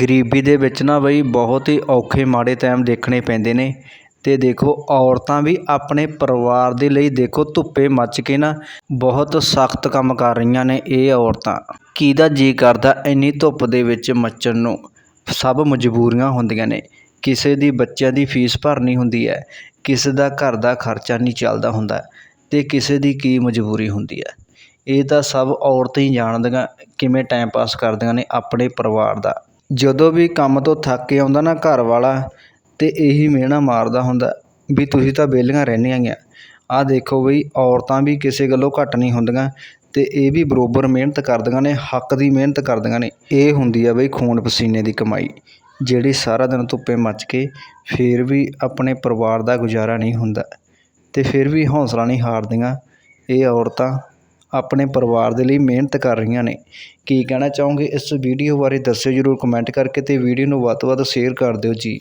ਗਰੀਬੀ ਦੇ ਵਿੱਚ ਨਾ ਬਈ ਬਹੁਤ ਹੀ ਔਖੇ ਮਾੜੇ ਟਾਈਮ ਦੇਖਣੇ ਪੈਂਦੇ ਨੇ ਅਤੇ ਦੇਖੋ ਔਰਤਾਂ ਵੀ ਆਪਣੇ ਪਰਿਵਾਰ ਦੇ ਲਈ ਦੇਖੋ ਧੁੱਪੇ ਮੱਚ ਕੇ ਨਾ ਬਹੁਤ ਸਖਤ ਕੰਮ ਕਰ ਰਹੀਆਂ ਨੇ ਇਹ ਔਰਤਾਂ। ਕਿਹਦਾ ਜੀਅ ਕਰਦਾ ਇੰਨੀ ਧੁੱਪ ਦੇ ਵਿੱਚ ਮੱਚਣ ਨੂੰ? ਸਭ ਮਜਬੂਰੀਆਂ ਹੁੰਦੀਆਂ ਨੇ। ਕਿਸੇ ਦੀ ਬੱਚਿਆਂ ਦੀ ਫੀਸ ਭਰਨੀ ਹੁੰਦੀ ਹੈ, ਕਿਸੇ ਦਾ ਘਰ ਦਾ ਖਰਚਾ ਨਹੀਂ ਚੱਲਦਾ ਹੁੰਦਾ ਅਤੇ ਕਿਸੇ ਦੀ ਕੀ ਮਜਬੂਰੀ ਹੁੰਦੀ ਹੈ। ਇਹ ਤਾਂ ਸਭ ਔਰਤਾਂ ਹੀ ਜਾਣਦੀਆਂ ਕਿਵੇਂ ਟਾਈਮ ਪਾਸ ਕਰਦੀਆਂ ਨੇ ਆਪਣੇ ਪਰਿਵਾਰ ਦਾ। ਜਦੋਂ ਵੀ ਕੰਮ ਤੋਂ ਥੱਕ ਕੇ ਆਉਂਦਾ ਨਾ ਘਰ ਵਾਲਾ, ਤਾਂ ਇਹੀ ਮਿਹਣਾ ਮਾਰਦਾ ਹੁੰਦਾ ਵੀ ਤੁਸੀਂ ਤਾਂ ਵਿਹਲੀਆਂ ਰਹਿੰਦੀਆਂ ਗੀਆਂ ਆਹ ਦੇਖੋ ਬਈ, ਔਰਤਾਂ ਵੀ ਕਿਸੇ ਗੱਲੋਂ ਘੱਟ ਨਹੀਂ ਹੁੰਦੀਆਂ ਅਤੇ ਇਹ ਵੀ ਬਰਾਬਰ ਮਿਹਨਤ ਕਰਦੀਆਂ ਨੇ, ਹੱਕ ਦੀ ਮਿਹਨਤ ਕਰਦੀਆਂ ਨੇ। ਇਹ ਹੁੰਦੀ ਆ ਬਈ ਖੂਨ ਪਸੀਨੇ ਦੀ ਕਮਾਈ, ਜਿਹੜੀ ਸਾਰਾ ਦਿਨ ਧੁੱਪੇ ਮੱਚ ਕੇ ਫਿਰ ਵੀ ਆਪਣੇ ਪਰਿਵਾਰ ਦਾ ਗੁਜ਼ਾਰਾ ਨਹੀਂ ਹੁੰਦਾ ਅਤੇ ਫਿਰ ਵੀ ਹੌਂਸਲਾ ਨਹੀਂ ਹਾਰਦੀਆਂ। ਇਹ ਔਰਤਾਂ ਆਪਣੇ ਪਰਿਵਾਰ ਦੇ ਲਈ ਮਿਹਨਤ ਕਰ ਰਹੀਆਂ ਨੇ। ਕੀ ਕਹਿਣਾ ਚਾਹੋਗੇ? ਇਸ ਵੀਡੀਓ ਬਾਰੇ ਦੱਸਿਓ ਜ਼ਰੂਰ ਕਮੈਂਟ ਕਰਕੇ ਅਤੇ ਵੀਡੀਓ ਨੂੰ ਵੱਧ ਤੋਂ ਵੱਧ ਸ਼ੇਅਰ ਕਰ ਦਿਓ ਜੀ।